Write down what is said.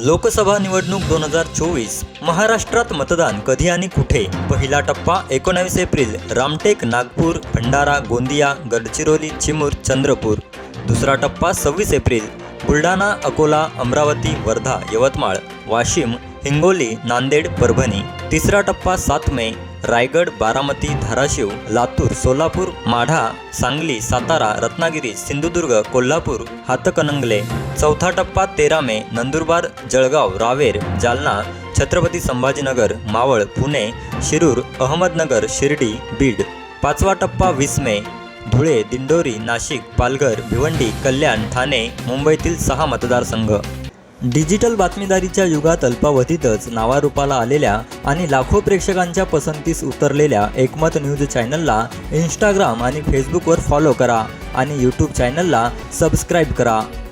लोकसभा निवडणूक दोन हजार चोवीस. महाराष्ट्रात मतदान कधी आणि कुठे? पहिला टप्पा एकोणावीस एप्रिल. रामटेक नागपूर भंडारा गोंदिया गडचिरोली चिमूर चंद्रपूर. दुसरा टप्पा सव्वीस एप्रिल. बुलढाणा अकोला अमरावती वर्धा यवतमाळ वाशिम हिंगोली नांदेड परभणी. तिसरा टप्पा सात मे. रायगड बारामती धाराशिव लातूर सोलापूर माढा सांगली सातारा रत्नागिरी सिंधुदुर्ग कोल्हापूर हातकणंगले. चौथा टप्पा तेरा मे नंदुरबार जळगाव रावेर जालना छत्रपती संभाजीनगर मावळ पुणे शिरूर अहमदनगर शिर्डी बीड. पाचवा टप्पा वीस मे धुळे दिंडोरी नाशिक पालघर भिवंडी कल्याण ठाणे मुंबईतील सहा मतदारसंघ. डिजिटल बातमीदारीच्या युगात अल्पावधीतच नावारूपाला आलेल्या आणि लाखो प्रेक्षकांच्या पसंतीस उतरलेल्या एकमत न्यूज चॅनलला इंस्टाग्राम आणि फेसबुकवर फॉलो करा आणि यूट्यूब चॅनलला सबस्क्राईब करा.